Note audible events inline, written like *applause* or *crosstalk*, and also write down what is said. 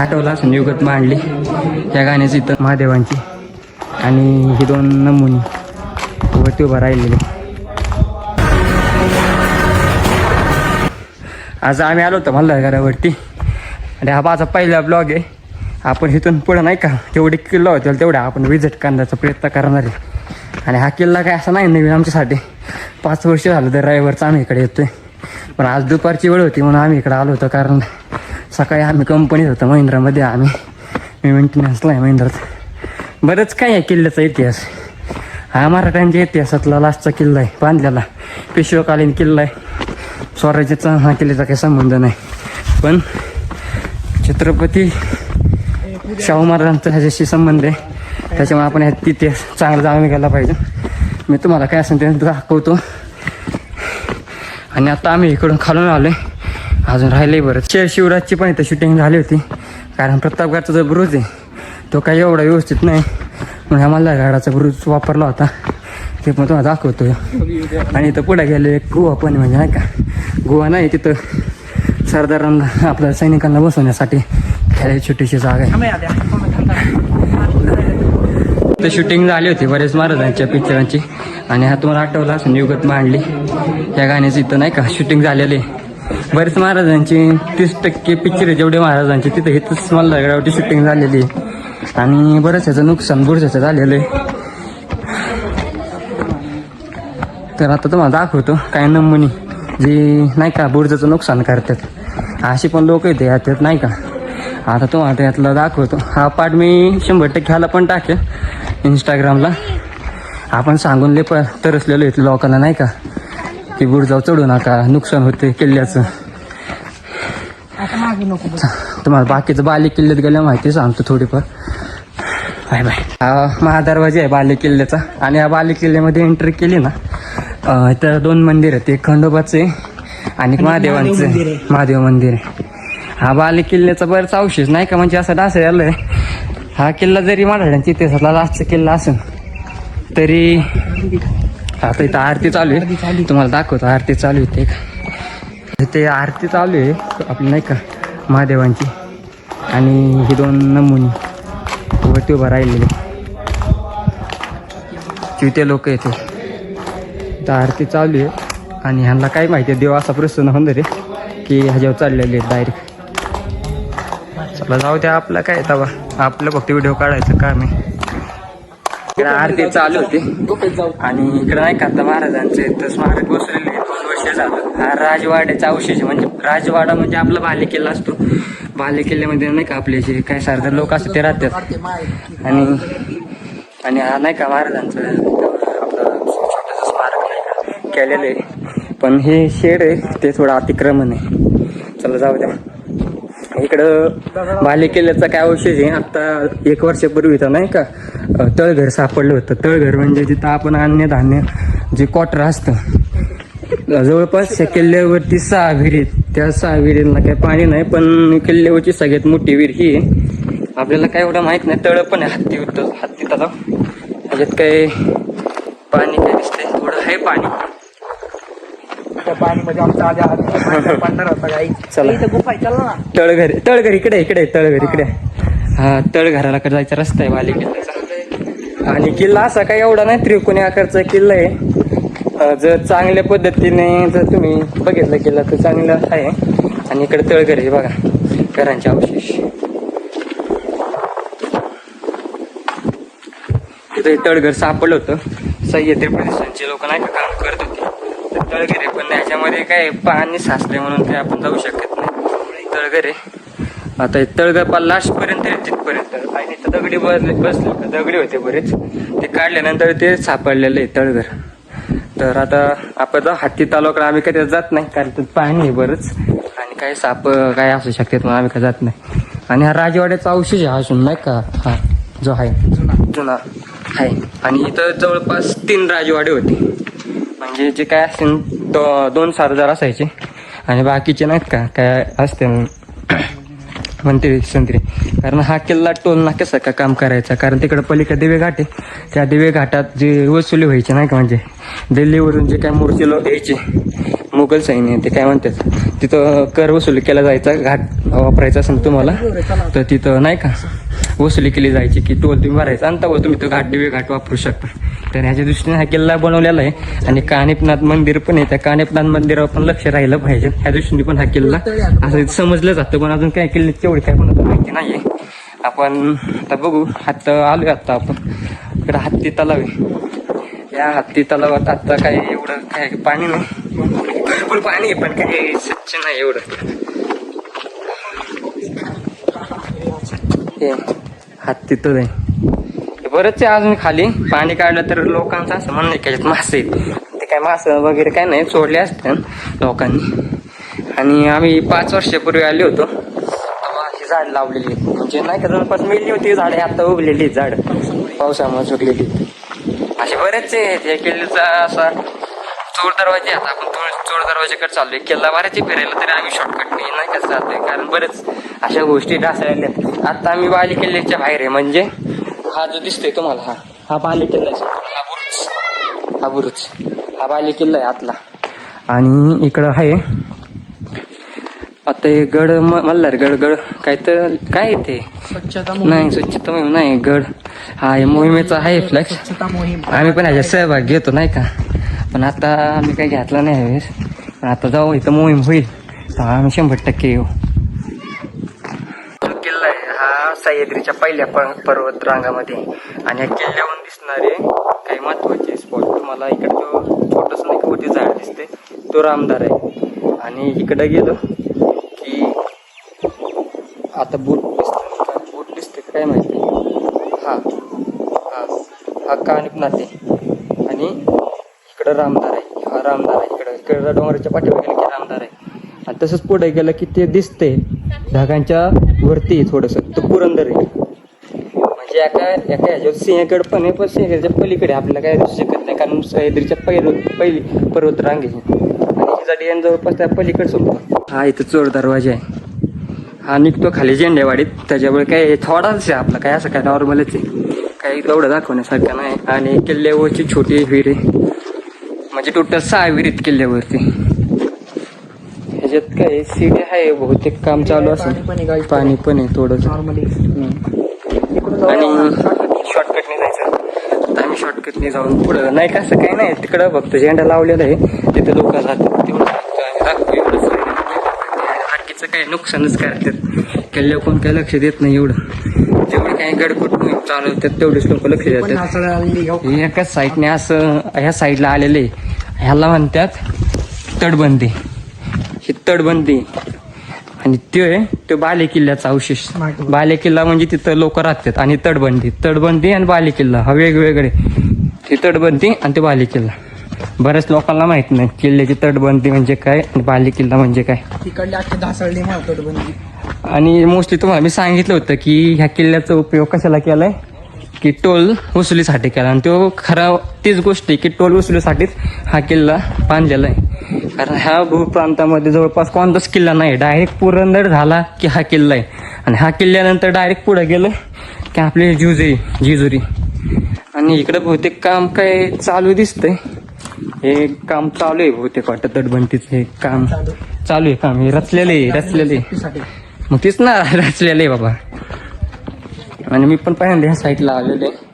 आठवला संयुगत मांडली या गाण्याची इथं महादेवांची. आणि ही दोन नमुनी वरती उभं राहिलेले. आज आम्ही आलो होतो मल्हारगडावरती. आणि हा माझा पहिला ब्लॉग आहे. आपण इथून पुढं नाही का जेवढे किल्ला होतील तेवढ्या आपण विजिट करण्याचा प्रयत्न करणार आहे. आणि हा किल्ला काय असा नाही नवीन आमच्यासाठी. पाच वर्ष झालं तर रविवारचं आम्ही इकडे येतोय. पण आज दुपारची वेळ होती म्हणून आम्ही इकडे आलो होतो कारण सकाळी आम्ही कंपनीत होतो महिंद्रामध्ये आम्ही. मी मेंटेनन्सला आहे महिंद्रात. बरंच काय आहे किल्ल्याचा इतिहास? हा मराठ्यांच्या इतिहासातला लास्टचा किल्ला आहे बांधलेला. पेशवकालीन किल्ला आहे. स्वराज्याचा हा किल्ल्याचा काही संबंध नाही. पण छत्रपती शाहू महाराजांचा ह्याच्याशी संबंध आहे. त्याच्यामुळे आपण ह्या इतिहास चांगला जाणून घ्यायला पाहिजे. मी तुम्हाला काय असेल ते दाखवतो. आणि आता आम्ही इकडून खालून आलो आहे अजून राहिले बरं. शेर शिवराजची पण इथं शूटिंग झाली होती. कारण प्रतापगडचा जो ब्रुज आहे तो काही एवढा व्यवस्थित नाही. म्हणून आम्हाला गाडाचा ब्रुज वापरला होता. ते पण तुम्हाला दाखवतो आणि इथं पुढे गेले एक गोवा पण म्हणजे नाही का? गोवा नाही तिथं सरदारांना आपल्या सैनिकांना बसवण्यासाठी खेळायची छोटीशी जागा आहे. तर शूटिंग झाली होती बरेच महाराजांच्या पिक्चरांची आणि हा तुम्हाला आठवला असं युगत मांडली. या गाण्याची इथं नाही का? शूटिंग झालेली आहे. बरेच महाराजांची तीस टक्के पिक्चर जेवढे महाराजांचे तिथं इथंच मला दगडावरती शूटिंग झालेली आहे. आणि बरंच ह्याचं नुकसान बुरशाचं झालेलं आहे. तर आता तुम्हाला दाखवतो काय नमुनी जी नाही का बुरजाचं नुकसान करतात. अशी पण लोक येते याच्यात नाही का? आता तुम्हाला यातला दाखवतो. हा पार्ट मी शंभर टक्के ह्याला पण टाकेल इंस्टाग्रामला आपण सांगून ले प तरसलेलो इथल्या लोकांना नाही का? की बुरजाव चढू नका नुकसान होते किल्ल्याचं. तुम्हाला बाकीचं बाले किल्ल्यात गेल्या माहिती सांगतो थोडीफार. Bye bye. हा महादरवाजा आहे बाले किल्ल्याचा. आणि या बाले किल्ल्यामध्ये एंट्री केली ना इथं दोन मंदिर आहेत. एक खंडोबाचं आहे आणि महादेवांचं आहे. महादेव मंदिर आहे. हा बाले किल्ल्याचा बरंच अवशेष नाही का? म्हणजे असं डास आलंय हा किल्ला जरी मराठ्यांच्या इतिहासातला लास्टचा किल्ला असेल तरी आता इथं आरती चालू आहे. तुम्हाला दाखवतो आरती चालू आहे ते इथे आरती चालू आहे आपली नाही का महादेवांची. आणि ही दोन नमुनी वरती उभं राहिलेले. चिवते लोक येते इथं आरती चालू आहे. आणि ह्यांना काय माहिती आहे देव असा प्रसन्न होऊन रे की ह्याच्यावर चाललेले आहेत डायरेक्ट चला जाऊ द्या आपलं काय तवा. आपलं फक्त व्हिडिओ काढायचं काम आहे. इकडे आरती चालू होती. आणि इकडे नाही का आता महाराजांचे तर स्मारक बसलेले दोन वर्ष झालं. हा राजवाड्याचा अवशेष म्हणजे राजवाडा म्हणजे आपला भाले किल्ला असतो. भाले किल्ल्यामध्ये नाही का आपले जे काही सारखे लोक असतात ते राहतात. आणि आणि हा नाही का महाराजांचं आपलं छोटंसं स्मारक नाही का केलेलं आहे. पण हे शेड आहे ते थोडं अतिक्रमण आहे. चला जाऊ द्या. इकडं भाले किल्ल्याचा काय अवशेष आहे आता एक वर्षापूर्वी तर नाही का तळघर सापडलं होतं. तळघर म्हणजे जिथं आपण अन्य धान्य जे क्वार्टर असतं जवळपास त्या किल्ल्यावरती सहा विहिरी आहेत. त्या सहा विहिरींना काही पाणी नाही पण किल्ल्यावरची सगळ्यात मोठी विहीर ही आहे. आपल्याला काय एवढं माहीत नाही तळ पण आहे हत्ती होतं हत्ती तलाव. त्याच्यात काय पाणी काय दिसतंय थोडं आहे पाणी. पाणी म्हणजे आमच्या आधी आधी पांढरा होता गाई चला. इथं गुफा आहे, चला ना. तळघर तळघर इकडे इकडे तळघर इकडे. हा तळघराला जायचा रस्ता आहे किल्ल्याचा आणि किल्ला असा काही एवढा नाही त्रिकोणी आकारचा किल्ला आहे. जर चांगल्या पद्धतीने जर तुम्ही बघितलं किल्ला तर चांगला आहे. आणि इकडे तळघर आहे बघा घरांचे अवशेष. तिथे तळघर सापडलं होतं. सह्याद्री प्रदेशांचे लोक नाही का काम करत होते. तर तळघर आहे पण याच्यामध्ये काय पाणी साचले म्हणून ते आपण जाऊ शकत नाही. तळघर आहे. आता हे तळघर पा लास्टपर्यंत तिथपर्यंत. आणि इथं दगडी बसले बसले दगडी होते बरेच. ते काढल्यानंतर ते सापडलेलं आहे तळघर. तर आता आपण जाऊ हत्ती तालुक्याला आम्ही कधी जात नाही कारण तिथं पाणी आहे बरंच. आणि काही साप काय असू शकतात म्हणून आम्ही काही जात नाही. आणि हा राजवाड्याचा अवशेष आहे हा असून नाही का? हा जो आहे. जुना. आहे. आणि इथं जवळपास तीन राजवाडे होते. म्हणजे जे काय असतील दो- दोन सरदार असायचे. आणि बाकीचे नाहीत का? काय असते म्हणते संत्री. कारण हा किल्ला टोल नाक्यासारखा काम करायचा? कारण तिकडं पलीकडे दिवे घाट आहे. त्या दिवे घाटात जे वसुली व्हायची नाही का म्हणजे? दिल्लीवरून जे काय मूर्ती लोक यायचे मुघल सैन्य ते काय म्हणतात? तिथं कर वसुली केला जायचा घाट वापरायचा असेल तुम्हाला तर तिथं नाही का? वसुली केली जायची की टोल तुम्ही भरायचा आणि तेव्हा तुम्ही तो घाट दिवे घाट वापरू शकता. तर ह्याच्या दृष्टीने हा किल्ला बनवलेला आहे. आणि कानेपनाथ मंदिर पण आहे. त्या कानेपनाथ मंदिरावर पण लक्ष राहिलं पाहिजे. ह्या दृष्टीने पण हा किल्ला असं समजलं जातं. पण अजून काय किल्ले तेवढी काय पण माहिती नाही आहे आपण आता बघू. हात आलो आता आपण. इकडं हत्ती तलाव आहे. या हत्ती तलावात आता काय एवढं काय पाणी नाही. भरपूर पाणी आहे पण काय स्वच्छ नाही एवढं. हे हत्ती तर आहे. बरेचसे बरंच आहे अजून खाली. पाणी काढलं तर लोकांचं असं म्हणणं आहे की मासे आहेत. ते काय मासे वगैरे काय नाही सोडले असते लोकांनी. आणि आम्ही पाच वर्षापूर्वी आले होतो. तेव्हा ही झाड लावलेली. म्हणजे नाही का जवळपास मिळली होती झाडे आता उगलेली झाड. पावसामुळे सुकलेली असे बरेचसे आहेत. या किल्ल्याचा असा चोर दरवाजे आता आपण चोर दरवाजेकडे चाललोय. किल्ला बऱ्याचे फिरायला तरी आम्ही शॉर्टकट नाही नाही कसं जातोय कारण बरेच अशा गोष्टी ढासळल्या आहेत. आता आम्ही बाली किल्ल्याच्या बाहेर आहे. म्हणजे हा जो दिसतोय तुम्हाला हा. हा बाली किल्ला आहे. हा बुरुज. हा बुरुज हा बाली किल्ला आहे आतला. आणि इकडं आहे. आता हे गड म- मल्हार गड गड काय तर काय आहे ते? स्वच्छता नाही स्वच्छता मोहीम नाही गड. हा हे मोहिमेचा आहे फ्लॅक्स स्वच्छता मोहीम. आम्ही पण ह्याच्यात सहभाग घेतो नाही का? पण आता आम्ही काही घेतला नाही ह्यावेळेस पण आता जाऊ इथं मोहीम होईल. तर आम्ही शंभर टक्के येऊ. सह्याद्रीच्या पहिल्या प- पर्वत रांगामध्ये आणि या किल्ल्यावरून दिसणारे काही महत्त्वाचे स्पॉट तुम्हाला इकडे तो छोटस नाही का झाड दिसते तो रामदार आहे. आणि इकडे गेलो की आता बूट दिसते का बूट दिसते काय माहिती हा हा हा कानिपनाथ आहे. आणि इकडं रामदार आहे. हा रामदार आहे. इकडं इकडं डोंगराच्या पाठीवर गेलं की रामदार आहे. आणि तसंच पुढे गेलं की ते दिसते ढगांच्या वरती आहे थोडंसं. तो पुरंदर आहे. म्हणजे एका एका ह्याच्यावर सिंहगड पण आहे पण सिंहगडच्या पलीकडे आपल्याला काय दिसू शकत नाही कारण सह्याद्रीच्या पहिलं पहिली पर्वत रांग आहे. आणि ही जाडी जवळपास त्या पलीकडे संपतो हा इथं चोर दरवाजा आहे. हा निघतो खाली झेंडेवाडीत. त्याच्यामुळे काय थोडाच आहे आपला. काय असं काय नॉर्मलच आहे. काही तेवढं दाखवण्यासारखं नाही. आणि किल्ल्यावरची छोटी विहीर आहे. म्हणजे टोटल सहा विहिरीत किल्ल्यावरती. ह्याच्यात काय सीडी आहे बहुतेक काम चालू असेल. पाणी पण आहे थोडंसं. नॉर्मली. आणि शॉर्टकटने जायचं. आम्ही शॉर्टकटने जाऊन पुढं. नाही का असं काही नाही. तिकडं फक्त झेंडा लावलेला आहे तिथे लोक जातात तेवढं दाखवू एवढंच काही नुकसानच करतात. किल्ल्या कोण काही लक्ष देत नाही एवढं. जेवढे काही गडकुट चालवतात तेवढेच लोक लक्ष देतात. हे. एकाच साईडने असं ह्या साईडला आलेले ह्याला म्हणतात तटबंदी. तटबंदी. आणि ते ते बाले किल्ल्याचा अवशेष. बाले किल्ला म्हणजे तिथं लोक राहतात आणि तटबंदी. तटबंदी आणि बाले किल्ला हा वेगवेगळे. ती तटबंदी आणि ते बाले किल्ला बऱ्याच लोकांना माहीत नाही किल्ल्याची तटबंदी म्हणजे काय आणि बाले किल्ला म्हणजे काय. तिकडली अख्खी धासळली म्हणतो बंदी आणि मोस्टली तुम्हाला मी सांगितलं होतं की ह्या किल्ल्याचा उपयोग कशाला केलाय? की टोल वसुलीसाठी केला. आणि तो खरा तीच गोष्ट आहे की टोल वसुलीसाठीच हा किल्ला बांधलेला आहे. कारण ह्या भूप्रांतामध्ये जवळपास कोणताच किल्ला नाही. डायरेक्ट पुरंदर झाला की हा किल्ला आहे. आणि हा किल्ल्यानंतर डायरेक्ट पुढे गेलं की आपली जुजरी जिजुरी. आणि इकडं बहुतेक काम काय चालू दिसतंय. हे काम चालू आहे बहुतेक वाटतं तटबंदीचं हे काम. चालू आहे काम. हे रचलेलं आहे रचलेलं आहे. मग तेच ना *laughs* रचलेलं आहे बाबा. आणि मी पण पहिल्यांदा ह्या साईडला आलेलो आहे.